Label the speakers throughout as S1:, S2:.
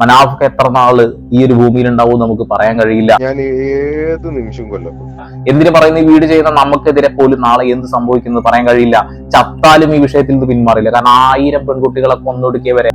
S1: മനാഫ്ക്ക് എത്ര നാൾ ഈ ഒരു ഭൂമിയിൽ ഉണ്ടാവും നമുക്ക് പറയാൻ കഴിയില്ല.
S2: ഞാൻ ഏത് നിമിഷം കൊല്ലം.
S1: എന്തിനു പറയുന്ന ഈ വീട് ചെയ്യുന്ന നമുക്കെതിരെ പോലും നാളെ എന്ത് സംഭവിക്കുന്നത് പറയാൻ കഴിയില്ല. ചത്താലും ഈ വിഷയത്തിൽ നിന്ന് പിന്മാറില്ല. കാരണം ആയിരം പെൺകുട്ടികളെ കൊന്നൊടുക്കിയവരെ.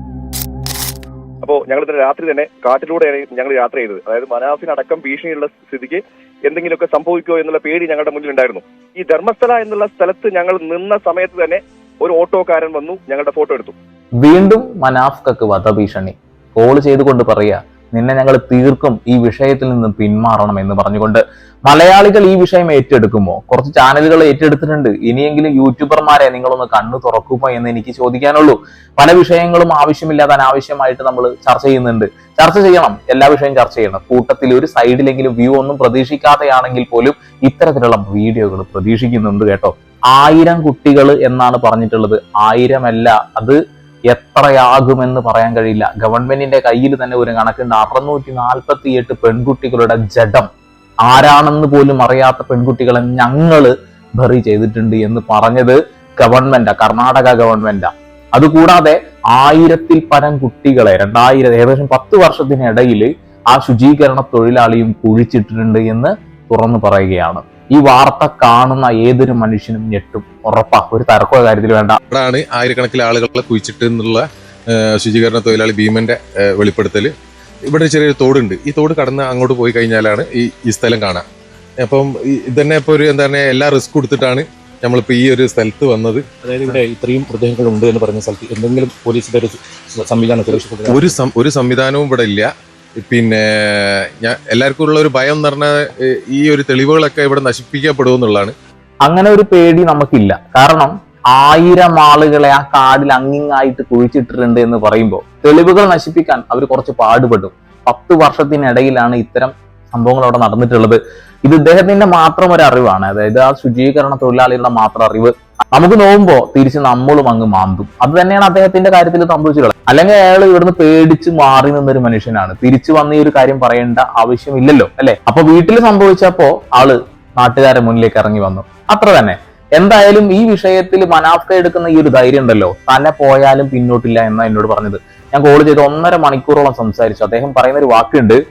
S3: അപ്പോൾ ഞങ്ങൾ ഇന്നലെ രാത്രി തന്നെ കാട്ടിലൂടെയാണ് ഞങ്ങൾ യാത്ര ചെയ്തത്. അതായത് മനാഫിനടക്കം ഭീഷണിയുള്ള സ്ഥിതിക്ക് എന്തെങ്കിലുമൊക്കെ സംഭവിക്കുമോ എന്നുള്ള പേടി ഞങ്ങളുടെ മുന്നിൽ ഉണ്ടായിരുന്നു ഈ ധർമ്മസ്ഥല എന്നുള്ള സ്ഥലത്ത് ഞങ്ങൾ നിന്ന സമയത്ത് തന്നെ ഒരു ഓട്ടോക്കാരൻ വന്നു ഞങ്ങളുടെ ഫോട്ടോ എടുത്തു.
S1: വീണ്ടും മനാഫ്കക്ക് വധഭീഷണി. കോൾ ചെയ്തുകൊണ്ട് പറയുക നിന്നെ ഞങ്ങൾ തീർക്കും ഈ വിഷയത്തിൽ നിന്ന് പിന്മാറണം എന്ന് പറഞ്ഞുകൊണ്ട് മലയാളികൾ ഈ വിഷയം ഏറ്റെടുക്കുമോ? കുറച്ച് ചാനലുകൾ ഏറ്റെടുത്തിട്ടുണ്ട്. ഇനിയെങ്കിലും യൂട്യൂബർമാരെ നിങ്ങളൊന്ന് കണ്ണു തുറക്കുമോ എന്ന് എനിക്ക് ചോദിക്കാനുള്ളൂ. പല വിഷയങ്ങളും ആവശ്യമില്ലാതെ അനാവശ്യമായിട്ട് നമ്മൾ ചർച്ച ചെയ്യുന്നുണ്ട്. ചർച്ച ചെയ്യണം. എല്ലാ വിഷയവും ചർച്ച ചെയ്യണം. കൂട്ടത്തിൽ ഒരു സൈഡിലെങ്കിലും വ്യൂ ഒന്നും പ്രതീക്ഷിക്കാതെയാണെങ്കിൽ പോലും ഇത്തരത്തിലുള്ള വീഡിയോകൾ പ്രതീക്ഷിക്കുന്നുണ്ട് കേട്ടോ. ആയിരം കുട്ടികൾ എന്നാണ് പറഞ്ഞിട്ടുള്ളത്. ആയിരമല്ല അത് എത്രയാകുമെന്ന് പറയാൻ കഴിയില്ല. ഗവൺമെന്റിന്റെ കയ്യിൽ തന്നെ ഒരു കണക്കുണ്ട് അറുന്നൂറ്റി നാൽപ്പത്തി എട്ട് പെൺകുട്ടികളുടെ ജഡം. ആരാണെന്ന് പോലും അറിയാത്ത പെൺകുട്ടികളെ ഞങ്ങൾ ബറി ചെയ്തിട്ടുണ്ട് എന്ന് പറഞ്ഞത് ഗവൺമെന്റാ കർണാടക ഗവൺമെന്റാ. അതുകൂടാതെ ആയിരത്തിൽ പരം കുട്ടികളെ രണ്ടായിരം ഏകദേശം പത്ത് വർഷത്തിനിടയിൽ ആ ശുചീകരണ തൊഴിലാളിയും കുഴിച്ചിട്ടിട്ടുണ്ട് എന്ന് തുറന്നു പറയുകയാണ്. ഈ വാർത്ത കാണുന്ന ഏതൊരു മനുഷ്യനും ഞെട്ടും. ഉറപ്പാ ഒരു തർക്കോ കാര്യത്തിൽ വേണ്ട.
S4: അവിടെയാണ് ആയിരക്കണക്കിന് ആളുകളെ കുഴിച്ചിട്ട് എന്നുള്ള ശുചീകരണ തൊഴിലാളി ഭീമന്റെ വെളിപ്പെടുത്തൽ ഇവിടെ ചെറിയൊരു തോടുണ്ട്. ഈ തോട് കടന്ന് അങ്ങോട്ട് പോയി കഴിഞ്ഞാലാണ് ഈ ഈ സ്ഥലം കാണാം. അപ്പം ഇതന്നെ ഇപ്പൊ ഒരു എന്താ പറയുക എല്ലാ റിസ്ക് കൊടുത്തിട്ടാണ് നമ്മളിപ്പോ ഈ ഒരു സ്ഥലത്ത് വന്നത്.
S5: അതായത് ഇവിടെ ഇത്രയും മൃതദേഹങ്ങൾ ഉണ്ട് എന്ന് പറഞ്ഞ സ്ഥലത്ത് എന്തെങ്കിലും പോലീസിന്റെ ഒരു സംവിധാനം
S4: ഒരു സം- ഒരു സംവിധാനവും ഇവിടെ ഇല്ല. പിന്നെ ഞാൻ എല്ലാവർക്കും ഉള്ള ഒരു ഭയം എന്ന് പറഞ്ഞാൽ ഈ ഒരു തെളിവുകളൊക്കെ ഇവിടെ നശിപ്പിക്കപ്പെടുമെന്നുള്ളതാണ്.
S1: അങ്ങനെ ഒരു പേടി നമുക്കില്ല. കാരണം ആയിരം ആളുകളെ ആ കാടിൽ അങ്ങിങ്ങായിട്ട് കുഴിച്ചിട്ടിട്ടുണ്ട് എന്ന് പറയുമ്പോൾ തെളിവുകൾ നശിപ്പിക്കാൻ അവർ കുറച്ച് പാടുപെടും. പത്ത് വർഷത്തിനിടയിലാണ് ഇത്തരം സംഭവങ്ങൾ അവിടെ നടന്നിട്ടുള്ളത്. ഇത് ഇദ്ദേഹത്തിന്റെ മാത്രം ഒരു അറിവാണ്. അതായത് ആ ശുചീകരണ തൊഴിലാളികളുടെ മാത്രം അറിവ് നമുക്ക് നോവുമ്പോ തിരിച്ച് നമ്മളും അങ്ങ് മാന്തും. അത് തന്നെയാണ് അദ്ദേഹത്തിന്റെ കാര്യത്തിൽ സംഭവിച്ചിട്ടുള്ളത്. അല്ലെങ്കിൽ അയാൾ ഇവിടുന്ന് പേടിച്ച് മാറി നിന്നൊരു മനുഷ്യനാണ്. തിരിച്ചു വന്ന ഈ ഒരു കാര്യം പറയേണ്ട ആവശ്യമില്ലല്ലോ അല്ലെ? അപ്പൊ വീട്ടിൽ സംഭവിച്ചപ്പോ ആൾ നാട്ടുകാരെ മുന്നിലേക്ക് ഇറങ്ങി വന്നു. അത്ര തന്നെ. എന്തായാലും ഈ വിഷയത്തിൽ മനാഫ്ക എടുക്കുന്ന ഈ ഒരു ധൈര്യം ഉണ്ടല്ലോ. തല പോയാലും പിന്നോട്ടില്ല എന്നാ എന്നോട് പറഞ്ഞത്. ഞാൻ കോൾ ചെയ്ത് ഒന്നര മണിക്കൂറോളം സംസാരിച്ചു. അദ്ദേഹം പറയുന്ന ഒരു വാക്കുണ്ട്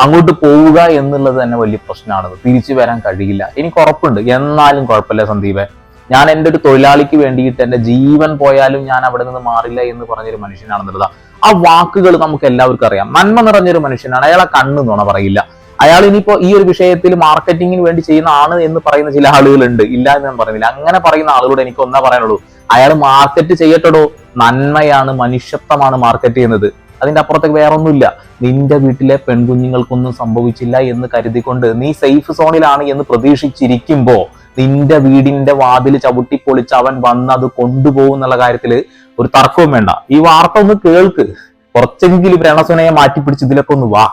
S1: അങ്ങോട്ട് പോവുക എന്നുള്ളത് തന്നെ വലിയ പ്രശ്നമാണ് തിരിച്ചു വരാൻ കഴിയില്ല. എനിക്ക് ഉറപ്പുണ്ട്. എന്നാലും കുഴപ്പമില്ല സന്ദീപെ. ഞാൻ എന്റെ ഒരു തൊഴിലാളിക്ക് വേണ്ടിയിട്ട് എന്റെ ജീവൻ പോയാലും ഞാൻ അവിടെ നിന്ന് മാറില്ല എന്ന് പറഞ്ഞൊരു മനുഷ്യനാണെന്നുള്ളത്. ആ വാക്കുകൾ നമുക്ക് എല്ലാവർക്കും അറിയാം. നന്മ നിറഞ്ഞൊരു മനുഷ്യനാണ്. അയാളെ കണ്ണു നുണ പറയില്ല. അയാൾ ഇനിയിപ്പോ ഈ ഒരു വിഷയത്തിൽ മാർക്കറ്റിങ്ങിന് വേണ്ടി ചെയ്യുന്ന ആണ് എന്ന് പറയുന്ന ചില ആളുകളുണ്ട്. ഇല്ല എന്ന് ഞാൻ പറയുന്നില്ല അങ്ങനെ പറയുന്ന ആളുകളോട് എനിക്ക് ഒന്നാ പറയാനുള്ളൂ. അയാൾ മാർക്കറ്റ് ചെയ്യട്ടടോ. നന്മയാണ് മനുഷ്യത്വമാണ് മാർക്കറ്റ് ചെയ്യുന്നത്. അതിന്റെ അപ്പുറത്തേക്ക് വേറെ ഒന്നുമില്ല നിന്റെ വീട്ടിലെ പെൺകുഞ്ഞുങ്ങൾക്കൊന്നും സംഭവിച്ചില്ല എന്ന് കരുതിക്കൊണ്ട് നീ സേഫ് സോണിലാണ് എന്ന് പ്രതീക്ഷിച്ചിരിക്കുമ്പോ നിന്റെ വീടിന്റെ വാതിൽ ചവിട്ടി പൊളിച്ച് അവൻ വന്ന് അത് കൊണ്ടുപോകും എന്നുള്ള കാര്യത്തിൽ ഒരു തർക്കവും വേണ്ട. ഈ വാർത്ത ഒന്ന് കേൾക്ക്. കുറച്ചെങ്കിലും രണസുനയെ മാറ്റിപ്പിടിച്ച് ഇതിലൊക്കെ ഒന്ന് വാ.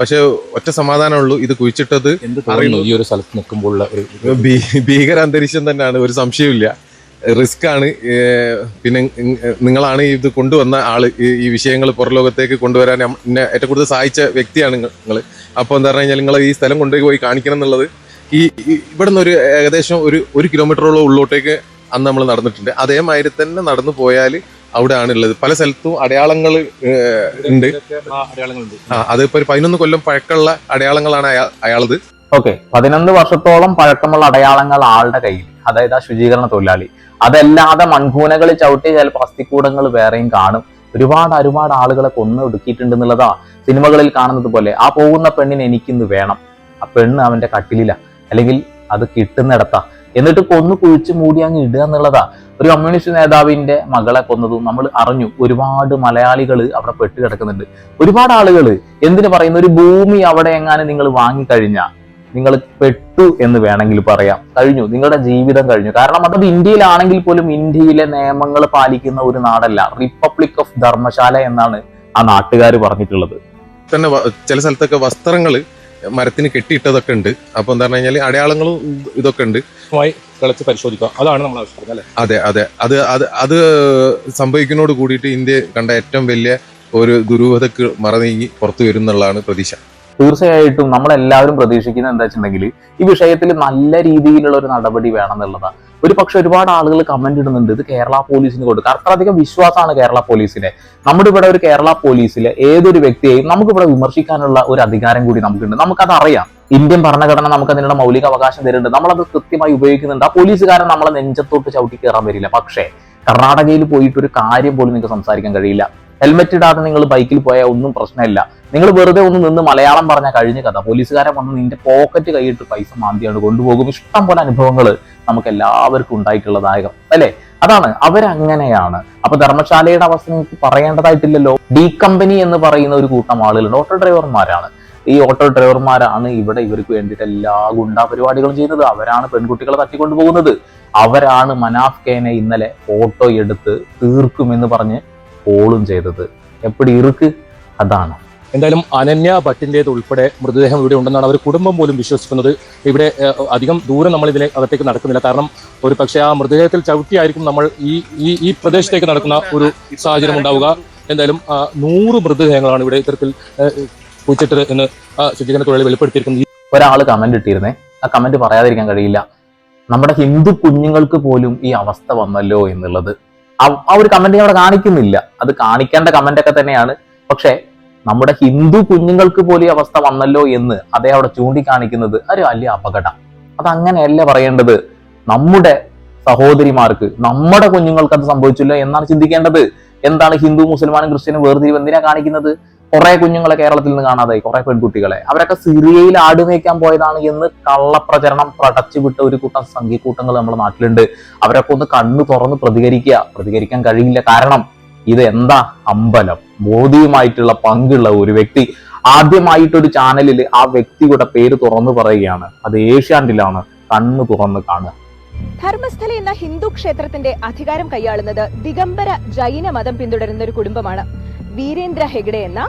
S4: പക്ഷെ ഒറ്റ സമാധാനമുള്ളൂ. ഇത് കുഴിച്ചിട്ടത്
S5: ഈ ഒരു സ്ഥലത്ത്
S4: നിൽക്കുമ്പോൾ ഭീകര അന്തരീക്ഷം തന്നെയാണ്. ഒരു സംശയമില്ല റിസ്ക് ആണ് പിന്നെ നിങ്ങളാണ് ഇത് കൊണ്ടുവന്ന ആൾ. ഈ- വിഷയങ്ങൾ പുറലോകത്തേക്ക് കൊണ്ടുവരാൻ എന്നെ ഏറ്റവും കൂടുതൽ സഹായിച്ച വ്യക്തിയാണ് നിങ്ങൾ അപ്പോൾ എന്താ പറഞ്ഞു കഴിഞ്ഞാൽ നിങ്ങൾ ഈ സ്ഥലം കൊണ്ടുപോയി കാണിക്കണം എന്നുള്ളത് ഈ ഇവിടെ ഇവിടുന്ന് ഒരു ഏകദേശം ഒരു ഒരു കിലോമീറ്ററോളം ഉള്ളോട്ടേക്ക് അന്ന് നമ്മൾ നടന്നിട്ടുണ്ട്. അതേമാതിരി തന്നെ നടന്നു പോയാൽ അവിടെ ആണുള്ളത് പല സ്ഥലത്തും അടയാളങ്ങൾ ഉണ്ട്.
S5: ആ
S4: അതിപ്പോ ഒരു പതിനൊന്ന് കൊല്ലം പഴക്കമുള്ള അടയാളങ്ങളാണ് അയാ അയാളത്.
S1: ഓക്കെ പതിനൊന്ന് വർഷത്തോളം പഴക്കമുള്ള അടയാളങ്ങൾ ആളുടെ കയ്യിൽ അതായത് ആ ശുചീകരണ തൊഴിലാളി. അതല്ലാതെ മൺകൂനകളിൽ ചവിട്ടി ചിലപ്പോൾ അസ്ഥിക്കൂടങ്ങൾ വേറെയും കാണും. ഒരുപാട് ഒരുപാട് ആളുകളെ കൊന്നു ഒടുക്കിയിട്ടുണ്ട് എന്നുള്ളതാ സിനിമകളിൽ കാണുന്നത് പോലെ. ആ പോകുന്ന പെണ്ണിന് എനിക്കിന്ന് വേണം. ആ പെണ്ണ് അവന്റെ കട്ടിലില. അല്ലെങ്കിൽ അത് കിട്ടുന്നിടത്താ. എന്നിട്ട് കൊന്നു കുഴിച്ച് മൂടി അങ്ങ് ഇടുക എന്നുള്ളതാ. ഒരു കമ്മ്യൂണിസ്റ്റ് നേതാവിന്റെ മകളെ കൊന്നതും നമ്മൾ അറിഞ്ഞു. ഒരുപാട് മലയാളികൾ അവിടെ പെട്ട് കിടക്കുന്നുണ്ട്. ഒരുപാട് ആളുകൾ എന്തിനു പറയുന്ന? ഒരു ഭൂമി അവിടെ എങ്ങാനും നിങ്ങൾ വാങ്ങിക്കഴിഞ്ഞാൽ നിങ്ങൾ പെട്ടു എന്ന് വേണമെങ്കിൽ പറയാം. കഴിഞ്ഞു. നിങ്ങളുടെ ജീവിതം കഴിഞ്ഞു. കാരണം അതത് ഇന്ത്യയിലാണെങ്കിൽ പോലും ഇന്ത്യയിലെ നിയമങ്ങൾ പാലിക്കുന്ന ഒരു നാടല്ല. റിപ്പബ്ലിക് ഓഫ് ധർമ്മശാല എന്നാണ് ആ നാട്ടുകാർ പറഞ്ഞിട്ടുള്ളത്.
S4: തന്നെ ചില സ്ഥലത്തൊക്കെ വസ്ത്രങ്ങൾ മരത്തിന് കെട്ടിയിട്ടതൊക്കെ ഉണ്ട്. അപ്പൊ എന്താ പറഞ്ഞു കഴിഞ്ഞാൽ അടയാളങ്ങളും ഇതൊക്കെ ഉണ്ട്.
S5: മായി കളിച്ച് പരിശോധിക്കുക. അതാണ് നമ്മൾ ആവശ്യപ്പെടുന്നത് അല്ലേ?
S4: അതെ അതെ. അത് അത് അത് സംഭവിക്കുന്നതോട് കൂടിയിട്ട് ഇന്ത്യ കണ്ട ഏറ്റവും വലിയ ഒരു ദുരൂഹതക്ക് മറനീങ്ങി പുറത്തു വരും എന്നുള്ളതാണ് പ്രതീക്ഷ.
S1: തീർച്ചയായിട്ടും നമ്മളെല്ലാവരും പ്രതീക്ഷിക്കുന്നത് എന്താ വെച്ചിട്ടുണ്ടെങ്കിൽ ഈ വിഷയത്തിൽ നല്ല രീതിയിലുള്ള ഒരു നടപടി വേണം എന്നുള്ളതാണ്. ഒരു പക്ഷെ ഒരുപാട് ആളുകൾ കമന്റ് ഇടുന്നുണ്ട് ഇത് കേരള പോലീസിന് കൊടുക്കുക അത്രയധികം വിശ്വാസമാണ് കേരള പോലീസിനെ. നമ്മുടെ ഇവിടെ ഒരു കേരള പോലീസിലെ ഏതൊരു വ്യക്തിയെയും നമുക്ക് ഇവിടെ വിമർശിക്കാനുള്ള ഒരു അധികാരം കൂടി നമുക്കുണ്ട്. നമുക്കത് അറിയാം. ഇന്ത്യൻ ഭരണഘടന നമുക്ക് അതിനുള്ള മൗലിക അവകാശം തരുന്നുണ്ട്. നമ്മളത് കൃത്യമായി ഉപയോഗിക്കുന്നുണ്ട്. ആ പോലീസുകാരൻ നമ്മളെ നെഞ്ചത്തോട്ട് ചവിട്ടി കയറാൻ വരില്ല. പക്ഷേ കർണാടകയിൽ പോയിട്ട് ഒരു കാര്യം പോലും നിങ്ങൾക്ക് സംസാരിക്കാൻ കഴിയില്ല. ഹെൽമെറ്റ് ഇടാതെ നിങ്ങൾ ബൈക്കിൽ പോയാൽ ഒന്നും പ്രശ്നമില്ല. നിങ്ങൾ വെറുതെ ഒന്ന് നിന്ന് മലയാളം പറഞ്ഞ കഴിഞ്ഞ കഥ. പോലീസുകാരെ വന്ന് നിന്റെ പോക്കറ്റ് കൈയിട്ട് പൈസ മാന്തിയാണ് കൊണ്ടുപോകും. ഇഷ്ടം പോലെ അനുഭവങ്ങൾ നമുക്ക് എല്ലാവർക്കും ഉണ്ടായിട്ടുള്ളതായ അല്ലേ? അതാണ്. അവരങ്ങനെയാണ്. അപ്പൊ ധർമ്മശാലയുടെ അവസ്ഥ നിങ്ങൾക്ക് പറയേണ്ടതായിട്ടില്ലല്ലോ. ഡി കമ്പനി എന്ന് പറയുന്ന ഒരു കൂട്ടം ആളുകളുണ്ട്. ഓട്ടോ ഡ്രൈവർമാരാണ് ഈ ഓട്ടോ ഡ്രൈവർമാരാണ് ഇവിടെ ഇവർക്ക് വേണ്ടിയിട്ട് എല്ലാ ഗുണ്ടാ പരിപാടികളും ചെയ്യുന്നത്. അവരാണ് പെൺകുട്ടികളെ തട്ടിക്കൊണ്ടുപോകുന്നത്. അവരാണ് മനാഫ് കേനെ ഇന്നലെ ഫോട്ടോ എടുത്ത് തീർക്കുമെന്ന് പറഞ്ഞ് കോളും ചെയ്തത്. എപ്പടി ഇറുക്ക്? അതാണ്.
S5: എന്തായാലും അനന്യ ഭട്ടിന്റേത് ഉൾപ്പെടെ മൃതദേഹം ഇവിടെ ഉണ്ടെന്നാണ് അവർ കുടുംബം പോലും വിശ്വസിക്കുന്നത്. ഇവിടെ അധികം ദൂരം നമ്മൾ ഇതിനെ അകത്തേക്ക് നടക്കുന്നില്ല. കാരണം ഒരു പക്ഷേ ആ മൃതദേഹത്തിൽ ചവിട്ടിയായിരിക്കും നമ്മൾ ഈ ഈ ഈ പ്രദേശത്തേക്ക് നടക്കുന്ന ഒരു സാഹചര്യം ഉണ്ടാവുക. എന്തായാലും നൂറ് മൃതദേഹങ്ങളാണ് ഇവിടെ ഇത്തരത്തിൽ കുഴിച്ചിട്ടത് എന്ന് ശുചീകരണ തൊഴിലാളി വെളിപ്പെടുത്തിയിരിക്കുന്നത്
S1: ഒരാൾ കമന്റ് ഇട്ടിരുന്നേ. ആ കമന്റ് പറയാതിരിക്കാൻ കഴിയില്ല. നമ്മുടെ ഹിന്ദു കുഞ്ഞുങ്ങൾക്ക് പോലും ഈ അവസ്ഥ വന്നല്ലോ എന്നുള്ളത് ആ- ഒരു കമന്റ് അവിടെ കാണിക്കുന്നില്ല. അത് കാണിക്കേണ്ട കമന്റ് ഒക്കെ തന്നെയാണ്. പക്ഷേ നമ്മുടെ ഹിന്ദു കുഞ്ഞുങ്ങൾക്ക് പോലും അവസ്ഥ വന്നല്ലോ എന്ന് അതേ അവിടെ ചൂണ്ടിക്കാണിക്കുന്നത് ഒരു വലിയ അപകടം. അത് അങ്ങനെയല്ല പറയേണ്ടത്. നമ്മുടെ സഹോദരിമാർക്ക് നമ്മുടെ കുഞ്ഞുങ്ങൾക്ക് അത് സംഭവിച്ചില്ല എന്നാണ് ചിന്തിക്കേണ്ടത്. എന്താണ് ഹിന്ദു മുസൽമാനും ക്രിസ്ത്യനും വേർതിരിവ് എന്തിനാ കാണിക്കുന്നത്? കുറെ കുഞ്ഞുങ്ങളെ കേരളത്തിൽ നിന്ന് കാണാതായി കുറെ പെൺകുട്ടികളെ. അവരൊക്കെ സിറിയയിൽ ആടുമേക്കാൻ പോയതാണ് എന്ന് കള്ളപ്രചരണം പടച്ചുവിട്ട ഒരു കൂട്ടം സംഘിക്കൂട്ടങ്ങൾ നമ്മുടെ നാട്ടിലുണ്ട്. അവരൊക്കെ ഒന്ന് കണ്ണു തുറന്ന് പ്രതികരിക്കുക. പ്രതികരിക്കാൻ കഴിയില്ല. കാരണം ഇത് എന്താ? അമ്പലം. മോദിയുമായിട്ടുള്ള പങ്കുള്ള ഒരു വ്യക്തി. ആദ്യമായിട്ടൊരു ചാനലിൽ ആ വ്യക്തിയുടെ പേര് തുറന്നു പറയുകയാണ്. അത് ഏഷ്യാണ്ടിലാണ് കണ്ണു തുറന്ന് കാണുക.
S6: ധർമ്മസ്ഥല എന്ന ഹിന്ദു ക്ഷേത്രത്തിന്റെ അധികാരം കൈയാളുന്നത് ദിഗംബര ജൈന മതം പിന്തുടരുന്ന ഒരു കുടുംബമാണ്. വീരേന്ദ്ര ഹെഗ്ഡെ എന്ന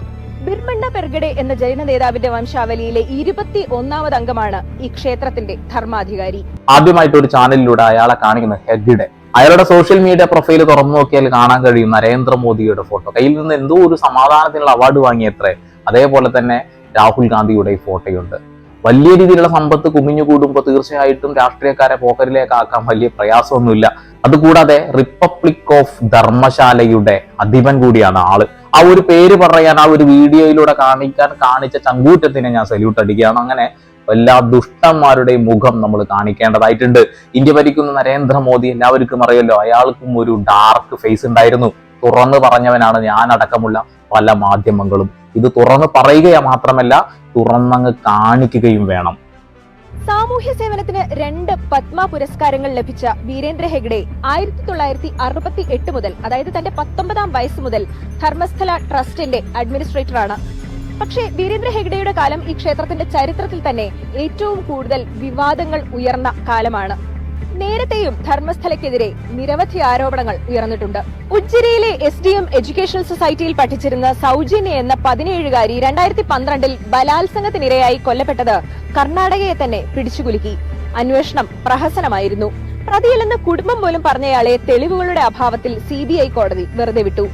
S6: ബിർമണ്ണ പെർഗഡെ എന്ന ജൈന നേതാവിന്റെ വംശാവലിയിലെ ഇരുപത്തി ഒന്നാമത് അംഗമാണ് ഈ ക്ഷേത്രത്തിന്റെ ധർമാധികാരി.
S1: ആദ്യമായിട്ട് ഒരു ചാനലിലൂടെ അയാളെ കാണിക്കുന്ന ഹെഗ്ഡെ. അയാളുടെ സോഷ്യൽ മീഡിയ പ്രൊഫൈൽ തുറന്നു നോക്കിയാൽ കാണാൻ കഴിയും നരേന്ദ്രമോദിയുടെ ഫോട്ടോ കയ്യിൽ നിന്ന് എന്തോ ഒരു സമാധാനത്തിനുള്ള അവാർഡ് വാങ്ങിയത്രേ. അതേപോലെ തന്നെ രാഹുൽ ഗാന്ധിയുടെ ഫോട്ടോയുണ്ട് വലിയ രീതിയിലുള്ള സമ്പത്ത് കുമിഞ്ഞു കൂടുമ്പോൾ തീർച്ചയായിട്ടും രാഷ്ട്രീയക്കാരെ പോക്കറിലേക്ക് ആക്കാൻ വലിയ പ്രയാസമൊന്നുമില്ല. അതുകൂടാതെ റിപ്പബ്ലിക് ഓഫ് ധർമ്മശാലയുടെ അധിപൻ കൂടിയാണ് ആൾ. ആ ഒരു പേര് പറയാൻ ആ ഒരു വീഡിയോയിലൂടെ കാണിക്കാൻ കാണിച്ച ചങ്കൂറ്റത്തിനെ ഞാൻ സല്യൂട്ട് അടിക്കുകയാണ്. അങ്ങനെ എല്ലാ ദുഷ്ടന്മാരുടെയും മുഖം നമ്മൾ കാണിക്കേണ്ടതായിട്ടുണ്ട്. ഇന്ത്യ ഭരിക്കുന്ന നരേന്ദ്രമോദി എല്ലാവർക്കും അറിയല്ലോ അയാൾക്കും ഒരു ഡാർക്ക് ഫേസ് ഉണ്ടായിരുന്നു. തുറന്നു പറഞ്ഞവനാണ് ഞാൻ അടക്കമുള്ള പല മാധ്യമങ്ങളും. ഇത് തുറന്നു പറയുക മാത്രമല്ല തുറന്നങ്ങ് കാണിക്കുകയും വേണം.
S6: സാമൂഹ്യ സേവനത്തിന് രണ്ട് പത്മ പുരസ്കാരങ്ങൾ ലഭിച്ച വീരേന്ദ്ര ഹെഗ്ഡെ ആയിരത്തി തൊള്ളായിരത്തി അറുപത്തി എട്ട് മുതൽ അതായത് തന്റെ പത്തൊമ്പതാം വയസ്സ് മുതൽ ധർമ്മസ്ഥല ട്രസ്റ്റിന്റെ അഡ്മിനിസ്ട്രേറ്ററാണ്. പക്ഷേ വീരേന്ദ്ര ഹെഗ്ഡെയുടെ കാലം ഈ ക്ഷേത്രത്തിന്റെ ചരിത്രത്തിൽ തന്നെ ഏറ്റവും കൂടുതൽ വിവാദങ്ങൾ ഉയർന്ന കാലമാണ്. നേരത്തെയും ധർമ്മസ്ഥലക്കെതിരെ നിരവധി ആരോപണങ്ങൾ ഉയർന്നിട്ടുണ്ട്. ഉജ്ജിരയിലെ എസ് ഡി എം എഡ്യൂക്കേഷണൽ സൊസൈറ്റിയിൽ പഠിച്ചിരുന്ന സൗജന്യ എന്ന പതിനേഴുകാരി രണ്ടായിരത്തി പന്ത്രണ്ടിൽ ബലാത്സംഗത്തിനിരയായി കൊല്ലപ്പെട്ടത് കർണാടകയെ തന്നെ പിടിച്ചുകുലുക്കി. അന്വേഷണം പ്രഹസനമായിരുന്നു. പ്രതിയില്ലെന്ന് കുടുംബം പോലും പറഞ്ഞയാളെ തെളിവുകളുടെ അഭാവത്തിൽ സി കോടതി വെറുതെ വിട്ടു.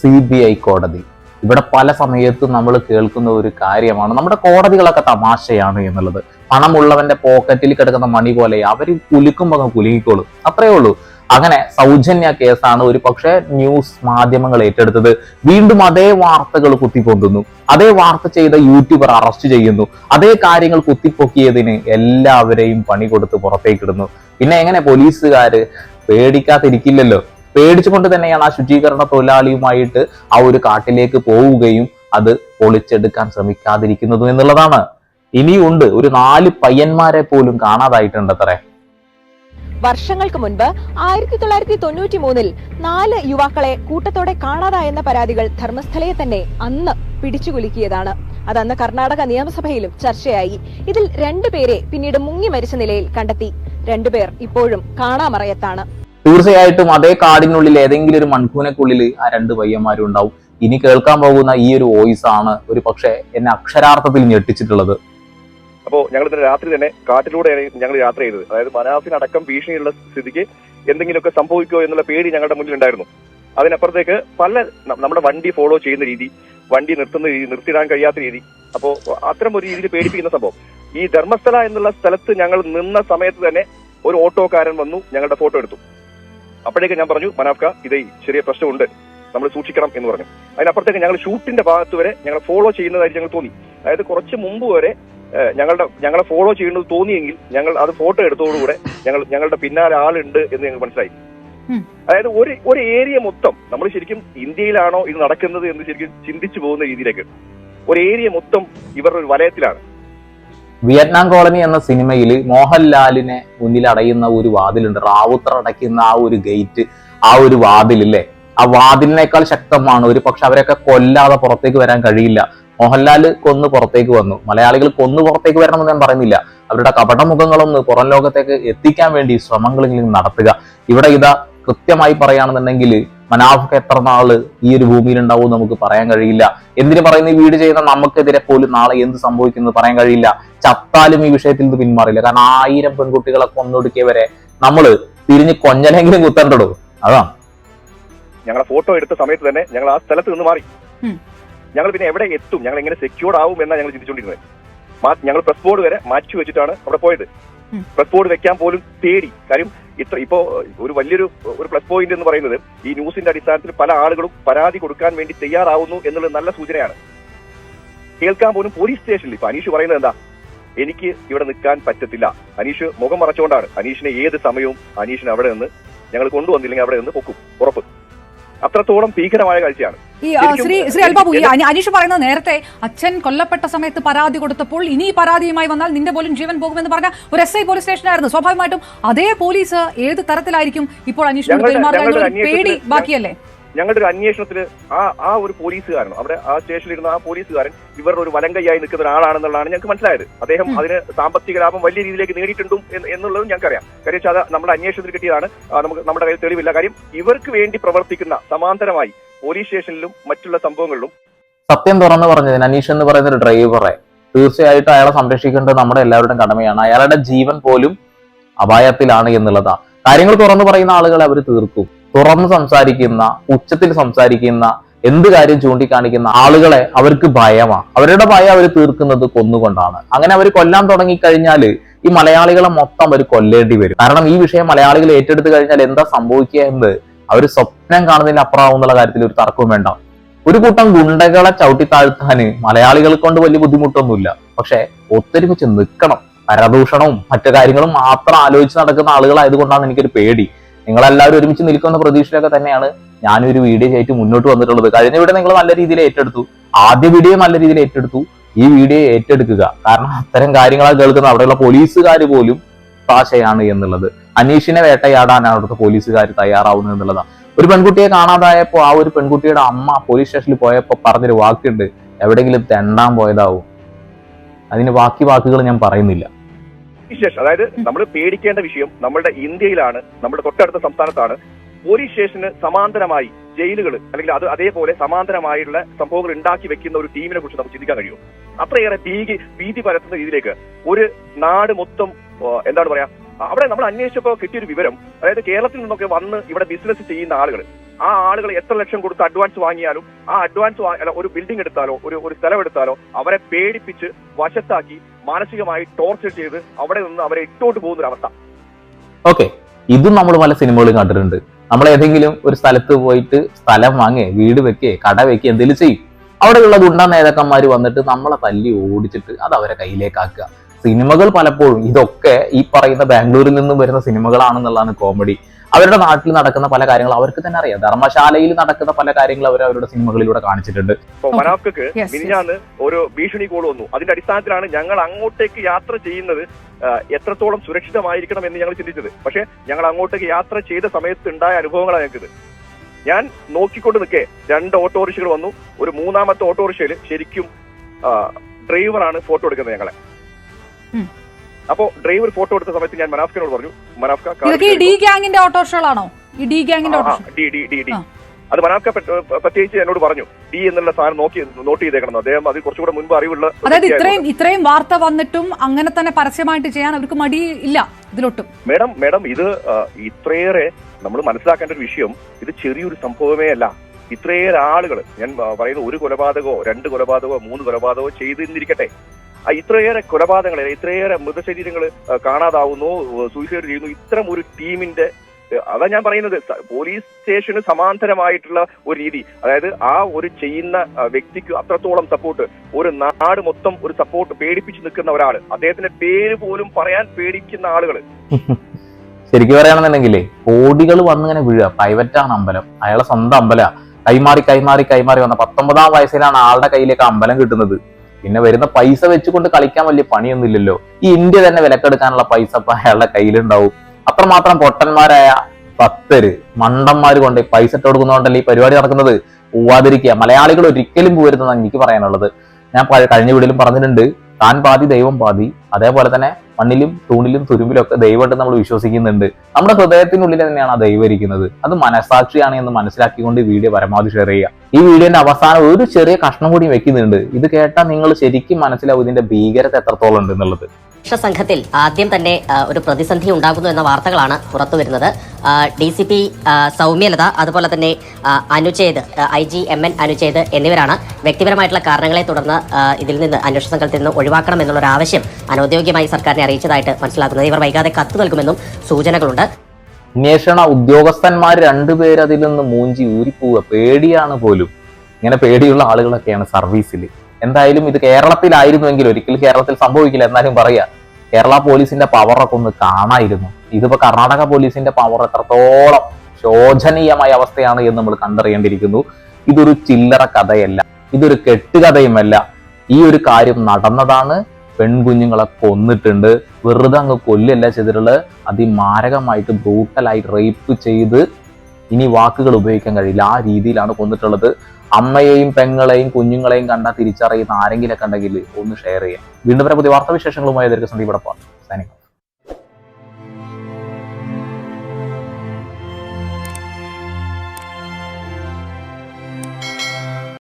S1: സി ബി ഐ കോടതി. ഇവിടെ പല സമയത്തും നമ്മൾ കേൾക്കുന്ന ഒരു കാര്യമാണ് നമ്മുടെ കോടതികളൊക്കെ തമാശയാണ് എന്നുള്ളത്. പണമുള്ളവന്റെ പോക്കറ്റിൽ കിടക്കുന്ന മണി പോലെ അവർ കുലുക്കുമ്പോൾ കുലുങ്ങിക്കോളും. അത്രേ ഉള്ളൂ. അങ്ങനെ സൗജന്യ കേസാണ് ഒരു പക്ഷേ ന്യൂസ് മാധ്യമങ്ങൾ ഏറ്റെടുത്തത്. വീണ്ടും അതേ വാർത്തകൾ കുത്തിപ്പൊന്തുന്നു. അതേ വാർത്ത ചെയ്ത യൂട്യൂബർ അറസ്റ്റ് ചെയ്യുന്നു. അതേ കാര്യങ്ങൾ കുത്തിപ്പൊക്കിയതിന് എല്ലാവരെയും പണി കൊടുത്ത് പുറത്തേക്കിടുന്നു പിന്നെ എങ്ങനെ പോലീസുകാര് പേടിക്കാതിരിക്കില്ലല്ലോ? പേടിച്ചുകൊണ്ട് തന്നെയാണ് ആ ശുചീകരണ തൊഴിലാളിയുമായിട്ട് ആ ഒരു കാട്ടിലേക്ക് പോവുകയും അത് പൊളിച്ചെടുക്കാൻ ശ്രമിക്കാതിരിക്കുന്നതും എന്നുള്ളതാണ്. ഇനിയുണ്ട്. ഒരു നാല് പയ്യന്മാരെ പോലും കാണാതായിട്ടുണ്ട് അത്രേ
S6: വർഷങ്ങൾക്ക് മുൻപ് ആയിരത്തി തൊള്ളായിരത്തി തൊണ്ണൂറ്റി മൂന്നിൽ നാല് യുവാക്കളെ കൂട്ടത്തോടെ കാണാതായെന്ന പരാതികൾ ധർമ്മസ്ഥലയെ തന്നെ അന്ന് പിടിച്ചുകുലുക്കിയതാണ്. അത് അന്ന് കർണാടക നിയമസഭയിലും ചർച്ചയായി. ഇതിൽ രണ്ടുപേരെ പിന്നീട് മുങ്ങി മരിച്ച നിലയിൽ കണ്ടെത്തി. രണ്ടുപേർ ഇപ്പോഴും കാണാമറയത്താണ്.
S1: തീർച്ചയായിട്ടും അതേ കാടിനുള്ളിൽ ഏതെങ്കിലും ഒരു മൺകൂനക്കുള്ളിൽ ആ രണ്ട് പയ്യന്മാരും ഉണ്ടാവും ഇനി കേൾക്കാൻ പോകുന്ന ഈ ഒരു വോയിസ് ആണ് ഒരു പക്ഷേ എന്നെ അക്ഷരാർത്ഥത്തിൽ ഞെട്ടിച്ചിട്ടുള്ളത്.
S3: അപ്പോൾ ഞങ്ങൾ ഇന്നലെ രാത്രി തന്നെ കാട്ടിലൂടെയാണ് ഞങ്ങൾ യാത്ര ചെയ്തത്. അതായത് മനാഫിനടക്കം ഭീഷണിയുള്ള സ്ഥിതിക്ക് എന്തെങ്കിലുമൊക്കെ സംഭവിക്കുമോ എന്നുള്ള പേടി ഞങ്ങളുടെ മുന്നിൽ ഉണ്ടായിരുന്നു അതിനപ്പുറത്തേക്ക് പല നമ്മുടെ വണ്ടി ഫോളോ ചെയ്യുന്ന രീതി വണ്ടി നിർത്തുന്ന രീതി നിർത്തിയിടാൻ കഴിയാത്ത രീതി. അപ്പോൾ അത്തരം ഒരു രീതിയിൽ പേടിപ്പിക്കുന്ന സംഭവം. ഈ ധർമ്മസ്ഥല എന്നുള്ള സ്ഥലത്ത് ഞങ്ങൾ നിന്ന സമയത്ത് തന്നെ ഒരു ഓട്ടോക്കാരൻ വന്നു ഞങ്ങളുടെ ഫോട്ടോ എടുത്തു. അപ്പോഴേക്ക് ഞാൻ പറഞ്ഞു മനാഫ്ക ഇതേ ചെറിയ പ്രശ്നമുണ്ട്. നമ്മൾ സൂക്ഷിക്കണം എന്ന് പറഞ്ഞു. അതിനപ്പുറത്തേക്ക് ഞങ്ങൾ ഷൂട്ടിന്റെ ഭാഗത്ത് വരെ ഞങ്ങൾ ഫോളോ ചെയ്യുന്നതായിട്ട് ഞങ്ങൾ തോന്നി. അതായത് കുറച്ച് മുമ്പ് വരെ ഞങ്ങളുടെ ഞങ്ങളെ ഫോളോ ചെയ്യുന്നത് തോന്നിയെങ്കിൽ ഞങ്ങൾ അത് ഫോട്ടോ എടുത്തതോടുകൂടെ ഞങ്ങൾ ഞങ്ങളുടെ പിന്നാലെ ആളുണ്ട് എന്ന് ഞങ്ങൾ മനസ്സിലായി. അതായത് ഒരു ഒരു ഏരിയ മൊത്തം നമ്മൾ ശരിക്കും ഇന്ത്യയിലാണോ ഇത് നടക്കുന്നത് എന്ന് ശരിക്കും ചിന്തിച്ചു പോകുന്ന രീതിയിലേക്ക്. ഒരു ഏരിയ മൊത്തം ഇവരുടെ ഒരു വലയത്തിലാണ്.
S1: വിയറ്റ്നാം കോളനി എന്ന സിനിമയിൽ മോഹൻലാലിനെ മുന്നിൽ അടയുന്ന ഒരു വാതിലുണ്ട്. റാവുത്തർ അടയ്ക്കുന്ന ആ ഒരു ഗേറ്റ് ആ ഒരു വാതിലില്ലേ? ആ വാതിലിനേക്കാൾ ശക്തമാണ്. ഒരു പക്ഷെ അവരെയൊക്കെ കൊല്ലാതെ പുറത്തേക്ക് വരാൻ കഴിയില്ല. മോഹൻലാൽ കൊന്ന് പുറത്തേക്ക് വന്നു. മലയാളികൾ കൊന്നു പുറത്തേക്ക് വരണമെന്ന് ഞാൻ പറയുന്നില്ല. അവരുടെ കപടമുഖങ്ങളൊന്ന് പുറം ലോകത്തേക്ക് എത്തിക്കാൻ വേണ്ടി ശ്രമങ്ങളെങ്കിലും നടത്തുക. ഇവിടെ ഇതാ കൃത്യമായി പറയുകയാണെന്നുണ്ടെങ്കിൽ മനാഫക്ക് എത്ര നാൾ ഈ ഒരു ഭൂമിയിൽ ഉണ്ടാവും നമുക്ക് പറയാൻ കഴിയില്ല. എന്തിനു പറയുന്ന വീട് ചെയ്യുന്ന നമുക്കെതിരെ പോലും നാളെ എന്ത് സംഭവിക്കുന്നത് പറയാൻ കഴിയില്ല. ചത്താലും ഈ വിഷയത്തിൽ നിന്ന് പിന്മാറില്ല. കാരണം ആയിരം പെൺകുട്ടികളെ കൊന്നൊടുക്കിയവരെ നമ്മൾ തിരിഞ്ഞ് കൊഞ്ഞനെങ്കിലും കുത്തണ്ടോ അതാണ്
S3: ഞങ്ങളെ ഫോട്ടോ എടുത്ത സമയത്ത് തന്നെ ഞങ്ങൾ ആ സ്ഥലത്ത് നിന്ന് മാറി. ഞങ്ങൾ പിന്നെ എവിടെ എത്തും? ഞങ്ങൾ എങ്ങനെ സെക്യൂർഡ് ആവും എന്നാണ് ഞങ്ങൾ ചിന്തിച്ചുകൊണ്ടിരുന്നത്. ഞങ്ങൾ പ്രസ് ബോർഡ് വരെ മാറ്റി വെച്ചിട്ടാണ് അവിടെ പോയത്. പ്രസ് ബോർഡ് വെക്കാൻ പോലും തേടി. കാര്യം ഇത്ര ഇപ്പോ ഒരു വലിയൊരു ഒരു പ്ലസ് പോയിന്റ് എന്ന് പറയുന്നത് ഈ ന്യൂസിന്റെ അടിസ്ഥാനത്തിൽ പല ആളുകളും പരാതി കൊടുക്കാൻ വേണ്ടി തയ്യാറാവുന്നു എന്നുള്ള നല്ല സൂചനയാണ്. കേൾക്കാൻ പോലും പോലീസ് സ്റ്റേഷനിൽ ഇപ്പൊ അനീഷ് പറയുന്നത് എന്താ? എനിക്ക് ഇവിടെ നിൽക്കാൻ പറ്റത്തില്ല. അനീഷ് മുഖം മറച്ചുകൊണ്ടാണ്. അനീഷിനെ ഏത് സമയവും അനീഷിനെ അവിടെ നിന്ന് ഞങ്ങൾ കൊണ്ടുവന്നില്ലെങ്കിൽ അവിടെ നിന്ന് പൊക്കും. ഉറപ്പ്. അത്രത്തോളം ഭീകരമായ കാഴ്ചയാണ്.
S7: ഈ ശ്രീ ശ്രീ അൽബാബു ഈ അനീഷ് പറയുന്നത് നേരത്തെ അച്ഛൻ കൊല്ലപ്പെട്ട സമയത്ത് പരാതി കൊടുത്തപ്പോൾ ഇനി പരാതിയുമായി വന്നാൽ നിന്റെ പോലും ജീവൻ പോകുമെന്ന് പറഞ്ഞ ഒരു എസ് ഐ പോലീസ് സ്റ്റേഷനായിരുന്നു. സ്വാഭാവികമായിട്ടും അതേ പോലീസ് ഏത് തരത്തിലായിരിക്കും ഇപ്പോൾ അനീഷിനോട് പെരുമാറുക? പേടി ബാക്കിയല്ലേ?
S3: ഞങ്ങളുടെ ഒരു അന്വേഷണത്തിൽ ആ ആ ഒരു പോലീസുകാരൻ അവിടെ ആ സ്റ്റേഷനിൽ ഇരുന്ന ആ പോലീസുകാരൻ ഇവരുടെ ഒരു വലങ്കയ്യായി നിൽക്കുന്ന ഒരാളാണെന്നുള്ളതാണ് ഞങ്ങൾക്ക് മനസ്സിലായത്. അദ്ദേഹം. അതിന് സാമ്പത്തിക ലാഭം വലിയ രീതിയിലേക്ക് നേടിയിട്ടുണ്ടും എന്ന് എന്നുള്ളതും ഞങ്ങൾക്കറിയാം. കാര്യം വെച്ചാൽ അത് നമ്മുടെ അന്വേഷണത്തിൽ കിട്ടിയതാണ്. നമുക്ക് നമ്മുടെ കയ്യിൽ തെളിവില്ല. കാര്യം ഇവർക്ക് വേണ്ടി പ്രവർത്തിക്കുന്ന സമാന്തരമായി പോലീസ് സ്റ്റേഷനിലും മറ്റുള്ള സംഭവങ്ങളിലും
S1: സത്യം തുറന്നു പറഞ്ഞതിന് അനീഷ് എന്ന് പറയുന്ന ഒരു ഡ്രൈവറെ തീർച്ചയായിട്ടും അയാളെ സംരക്ഷിക്കേണ്ടത് നമ്മുടെ എല്ലാവരുടെയും കടമയാണ്. അയാളുടെ ജീവൻ പോലും അപായത്തിലാണ് എന്നുള്ളതാണ്. കാര്യങ്ങൾ തുറന്നു പറയുന്ന ആളുകളെ അവർ തീർക്കും. തുറന്ന് സംസാരിക്കുന്ന ഉച്ചത്തിൽ സംസാരിക്കുന്ന എന്ത് കാര്യം ചൂണ്ടിക്കാണിക്കുന്ന ആളുകളെ അവർക്ക് ഭയമാണ് അവരുടെ ഭയം അവർ തീർക്കുന്നത് കൊന്നുകൊണ്ടാണ്. അങ്ങനെ അവർ കൊല്ലാൻ തുടങ്ങിക്കഴിഞ്ഞാൽ ഈ മലയാളികളെ മൊത്തം അവർ കൊല്ലേണ്ടി വരും. കാരണം ഈ വിഷയം മലയാളികൾ ഏറ്റെടുത്തു കഴിഞ്ഞാൽ എന്താ സംഭവിക്കുക എന്ന് അവർ സ്വപ്നം കാണുന്നതിൽ അപ്പുറമാവും എന്നുള്ള കാര്യത്തിൽ ഒരു തർക്കവും വേണ്ട. ഒരു കൂട്ടം ഗുണ്ടകളെ ചവിട്ടി താഴ്ത്താന് മലയാളികളെ കൊണ്ട് വലിയ ബുദ്ധിമുട്ടൊന്നുമില്ല. പക്ഷെ ഒത്തൊരുമിച്ച് നിൽക്കണം. പരദൂഷണവും മറ്റു കാര്യങ്ങളും മാത്രം ആലോചിച്ച് നടക്കുന്ന ആളുകളായതുകൊണ്ടാണ് എനിക്കൊരു പേടി. നിങ്ങളെല്ലാവരും ഒരുമിച്ച് നിൽക്കുന്ന പ്രതീക്ഷയിലൊക്കെ തന്നെയാണ് ഞാനൊരു വീഡിയോ ആയിട്ട് മുന്നോട്ട് വന്നിട്ടുള്ളത്. കഴിഞ്ഞ വീഡിയോ നിങ്ങൾ നല്ല രീതിയിൽ ഏറ്റെടുത്തു. ആദ്യ വീഡിയോ നല്ല രീതിയിൽ ഏറ്റെടുത്തു. ഈ വീഡിയോ ഏറ്റെടുക്കുക. കാരണം അത്തരം കാര്യങ്ങളാണ് കേൾക്കുന്നത്. അവിടെയുള്ള പോലീസുകാർ പോലും പാശയാണ് എന്നുള്ളത്. അനീഷിനെ വേട്ടയാടാനാണ് അവിടുത്തെ പോലീസുകാർ തയ്യാറാവുന്നത് എന്നുള്ളതാണ്. ഒരു പെൺകുട്ടിയെ കാണാതായപ്പോൾ ആ ഒരു പെൺകുട്ടിയുടെ അമ്മ പോലീസ് സ്റ്റേഷനിൽ പോയപ്പോൾ പറഞ്ഞൊരു വാക്കുണ്ട്. എവിടെയെങ്കിലും തെണ്ടാൻ പോയതാവും. അതിന് ബാക്കി വാക്കുകൾ ഞാൻ പറയുന്നില്ല.
S3: സ്റ്റേഷൻ അതായത് നമ്മൾ പേടിക്കേണ്ട വിഷയം നമ്മുടെ ഇന്ത്യയിലാണ് നമ്മുടെ തൊട്ടടുത്ത സംസ്ഥാനത്താണ്. പോലീസ് സ്റ്റേഷന് സമാന്തരമായി ജയിലുകൾ അല്ലെങ്കിൽ അത് അതേപോലെ സമാന്തരമായുള്ള സംഭവങ്ങൾ ഉണ്ടാക്കി വെക്കുന്ന ഒരു ടീമിനെ കുറിച്ച് നമുക്ക് ചിന്തിക്കാൻ കഴിയും അത്രയേറെ ഭീതി ഭീതി പരത്തുന്ന രീതിയിലേക്ക് ഒരു നാട് മൊത്തം എന്താണ് പറയാ അവിടെ നമ്മൾ അന്വേഷിച്ചപ്പോൾ കിട്ടിയൊരു വിവരം അതായത് കേരളത്തിൽ നിന്നൊക്കെ വന്ന് ഇവിടെ ബിസിനസ് ചെയ്യുന്ന ആളുകൾ. ആ ആളുകൾ എത്ര ലക്ഷം കൊടുത്ത് അഡ്വാൻസ് വാങ്ങിയാലും ആ അഡ്വാൻസ് ഒരു ബിൽഡിംഗ് എടുത്താലോ ഒരു ഒരു സ്ഥലം എടുത്താലോ അവരെ പേടിപ്പിച്ച് വശത്താക്കി മാനസികമായി ടോർച്ചർ ചെയ്ത് അവിടെ നിന്ന് അവരെ ഇട്ടോട്ട് പോകുന്ന ഒരു അവസ്ഥ
S1: ഓക്കെ ഇതും നമ്മൾ പല സിനിമകളും കണ്ടിട്ടുണ്ട്. നമ്മൾ ഏതെങ്കിലും ഒരു സ്ഥലത്ത് പോയിട്ട് സ്ഥലം വാങ്ങേ വീട് വെക്കേ കട വെക്കേ എന്തെങ്കിലും ചെയ്യും. അവിടെയുള്ള ഗുണ്ട നേതാക്കന്മാർ വന്നിട്ട് നമ്മളെ തല്ലി ഓടിച്ചിട്ട് അത് അവരെ കയ്യിലേക്കാക്കുക സിനിമകൾ പലപ്പോഴും ഇതൊക്കെ ഈ പറയുന്ന ബാംഗ്ലൂരിൽ നിന്നും വരുന്ന സിനിമകളാണെന്നുള്ളതാണ് കോമഡി അവരുടെ നാട്ടിൽ നടക്കുന്ന പല കാര്യങ്ങൾ അവർക്ക് തന്നെ അറിയാം. ധർമ്മശാലയിൽ നടക്കുന്ന പല കാര്യങ്ങൾ അവർ അവരുടെ സിനിമകളിലൂടെ കാണിച്ചിട്ടുണ്ട്.
S3: മനാഫ്കക്ക്. മിനിഞ്ഞാന്ന് ഒരു ഭീഷണി കോൾ വന്നു. അതിന്റെ അടിസ്ഥാനത്തിലാണ് ഞങ്ങൾ അങ്ങോട്ടേക്ക് യാത്ര ചെയ്യുന്നത്. എത്രത്തോളം സുരക്ഷിതമായിരിക്കണം എന്ന് ഞങ്ങൾ ചിന്തിച്ചത്. പക്ഷെ ഞങ്ങൾ അങ്ങോട്ടേക്ക് യാത്ര ചെയ്ത സമയത്ത് ഉണ്ടായ അനുഭവങ്ങളാണ് ഞങ്ങൾക്കിത്. ഞാൻ നോക്കിക്കൊണ്ട് നിൽക്കേ രണ്ട് ഓട്ടോറിക്ഷകൾ വന്നു. ഒരു മൂന്നാമത്തെ ഓട്ടോറിക്ഷയിൽ ശരിക്കും ഡ്രൈവറാണ് ഫോട്ടോ എടുക്കുന്നത് ഞങ്ങളെ. അപ്പോ ഡ്രൈവർ ഫോട്ടോ എടുത്ത സമയത്ത് ഞാൻ മനാഫ്കിനോട് പറഞ്ഞു മനാഫ്ക
S7: ഇതൊക്കെ ഈ ഡി ഗ്യാങ്ങിന്റെ ഓട്ടോറിക്ഷകളാണോ? ഈ D ഗ്യാങ്ങിന്റെ autorickshaw
S3: D D D D. അത് മനാഫ്ക പ്രത്യേകിച്ച് എന്നോട് പറഞ്ഞു ഡി എന്നുള്ള സാധനം നോക്കി നോട്ട് ചെയ്തേക്കണം. അദ്ദേഹം അതിൽ കുറച്ചുകൂടെ മുൻപ് അറിവുള്ള
S7: അതായത് ഇത്രയും ഇത്രയും വാർത്ത വന്നിട്ടും അങ്ങനെ തന്നെ പരസ്യമായിട്ട് ചെയ്യാൻ അവർക്ക് മടി ഇല്ല ഇതിലൊട്ടും.
S3: മേഡം മേഡം ഇത് ഇത്രയേറെ നമ്മൾ മനസ്സിലാക്കേണ്ട ഒരു വിഷയം ഇത് ചെറിയൊരു സംഭവമേ അല്ല. ഇത്രയേറെ ആളുകൾ ഞാൻ പറയുന്നത് പറയുന്ന ഒരു കൊലപാതകമോ രണ്ട് കൊലപാതകമോ മൂന്ന് കൊലപാതകമോ ചെയ്തിരിക്കട്ടെ ആ ഇത്രയേറെ കൊലപാതകങ്ങൾ ഇത്രയേറെ മൃതശരീരങ്ങൾ കാണാതാവുന്നു സൂയിസൈഡ് ചെയ്യുന്നു. ഇത്തരം ഒരു ടീമിന്റെ അതാ ഞാൻ പറയുന്നത് പോലീസ് സ്റ്റേഷന് സമാന്തരമായിട്ടുള്ള ഒരു രീതി. അതായത് ആ ഒരു ചെയ്യുന്ന വ്യക്തിക്ക് അത്രത്തോളം സപ്പോർട്ട് ഒരു നാട് മൊത്തം ഒരു സപ്പോർട്ട് പേടിപ്പിച്ചു നിൽക്കുന്ന ഒരാൾ അദ്ദേഹത്തിന്റെ പേര് പോലും പറയാൻ പേടിക്കുന്ന ആളുകൾ
S1: ശരിക്കും പറയുകയാണെന്നുണ്ടെങ്കിലേ കോടികൾ വന്നിങ്ങനെ വീഴുക. പ്രൈവറ്റ് ആണ് അമ്പലം. അയാളെ സ്വന്തം അമ്പല. കൈമാറി കൈമാറി കൈമാറി വന്ന പത്തൊമ്പതാം വയസ്സിലാണ് ആളുടെ കയ്യിലേക്ക് അമ്പലം കിട്ടുന്നത്. പിന്നെ വരുന്ന പൈസ വെച്ചുകൊണ്ട് കളിക്കാൻ വലിയ പണിയൊന്നുമില്ലല്ലോ. ഈ ഇന്ത്യ തന്നെ വിലക്കെടുക്കാനുള്ള പൈസ ഇപ്പൊ അയാളുടെ കയ്യിലുണ്ടാവും. അത്രമാത്രം പൊട്ടന്മാരായ ഭക്തര് മണ്ടന്മാർ കൊണ്ട് പൈസ ഇട്ട് കൊടുക്കുന്നതുകൊണ്ടല്ലേ ഈ പരിപാടി നടക്കുന്നത്? പോവാതിരിക്കുക. മലയാളികൾ ഒരിക്കലും പോരുന്നതാണ് എനിക്ക് പറയാനുള്ളത്. ഞാൻ കഴിഞ്ഞ വീടിലും പറഞ്ഞിട്ടുണ്ട്. താൻ പാതി ദൈവം പാതി. അതേപോലെ തന്നെ മണ്ണിലും തൂണിലും തുരുമ്പിലും ഒക്കെ ദൈവമായിട്ട് നമ്മൾ വിശ്വസിക്കുന്നുണ്ട്. നമ്മുടെ ഹൃദയത്തിനുള്ളിൽ തന്നെയാണ് ആ ദൈവം ഇരിക്കുന്നത്. അത് മനസാക്ഷിയാണ് എന്ന് മനസ്സിലാക്കിക്കൊണ്ട് വീഡിയോ പരമാവധി ഷെയർ ചെയ്യുക. ഈ വീഡിയോന്റെ അവസാനം ഒരു ചെറിയ കഷ്ണം കൂടി വെക്കുന്നുണ്ട്. ഇത് കേട്ടാൽ നിങ്ങൾ ശരിക്കും മനസ്സിലാവും ഇതിന്റെ ഭീകരത എത്രത്തോളം ഉണ്ട് എന്നുള്ളത്.
S8: സംഘത്തിൽ ആദ്യം തന്നെ ഒരു പ്രതിസന്ധി ഉണ്ടാകുന്നു എന്ന വാർത്തകളാണ് പുറത്തു വരുന്നത്. ഡി സി പി സൗമ്യലത അതുപോലെ തന്നെ Anuchet I G M N Anuchet എന്നിവരാണ് വ്യക്തിപരമായിട്ടുള്ള കാരണങ്ങളെ തുടർന്ന് ഇതിൽ നിന്ന് അന്വേഷണ സംഘത്തിൽ നിന്ന് ഒഴിവാക്കണം എന്നുള്ളൊരു ആവശ്യം അനൌദ്യോഗികമായി സർക്കാരിനെ അറിയിച്ചതായിട്ട് മനസ്സിലാക്കുന്നത് ഇവർ വൈകാതെ കത്ത് നൽകുമെന്നും സൂചനകളുണ്ട്.
S1: അന്വേഷണ ഉദ്യോഗസ്ഥന്മാർ രണ്ടുപേര് അതിൽ നിന്ന് മൂഞ്ചി ഊരിപ്പോവുക. പേടിയാണ് പോലും. ഇങ്ങനെ പേടിയുള്ള ആളുകളൊക്കെയാണ് സർവീസിൽ. എന്തായാലും ഇത് കേരളത്തിലായിരുന്നുവെങ്കിൽ ഒരിക്കലും കേരളത്തിൽ സംഭവിക്കില്ല. എന്നാലും പറയാ കേരള പോലീസിന്റെ പവറൊക്കെ ഒന്ന് കാണായിരുന്നു. ഇതിപ്പോ കർണാടക പോലീസിന്റെ പവർ എത്രത്തോളം ശോചനീയമായ അവസ്ഥയാണ് എന്ന് നമ്മൾ കണ്ടറിയേണ്ടിയിരിക്കുന്നു. ഇതൊരു ചില്ലറ കഥയല്ല. ഇതൊരു കെട്ടുകഥയുമല്ല. ഈ ഒരു കാര്യം നടന്നതാണ്. പെൺകുഞ്ഞുങ്ങളെ കൊന്നിട്ടുണ്ട്. വെറുതെ അങ്ങ് കൊല്ലല്ല ചെയ്തിട്ടുള്ളത്. അതിമാരകമായിട്ട് ബ്രൂട്ടലായി റേപ്പ് ചെയ്ത് ഇനി വാക്കുകൾ ഉപയോഗിക്കാൻ കഴിയില്ല. ആ രീതിയിലാണ് കൊന്നിട്ടുള്ളത്. അമ്മയെയും പെങ്ങളെയും കുഞ്ഞുങ്ങളെയും കണ്ടാൽ തിരിച്ചറിയുന്ന ആരെങ്കിലും ഉണ്ടെങ്കിൽ ഒന്ന് ഷെയർ ചെയ്യാം. വീണ്ടും വരെ പുതിയ വാർത്താവിശേഷങ്ങളുമായി. സന്ദീപ് സൈനിക.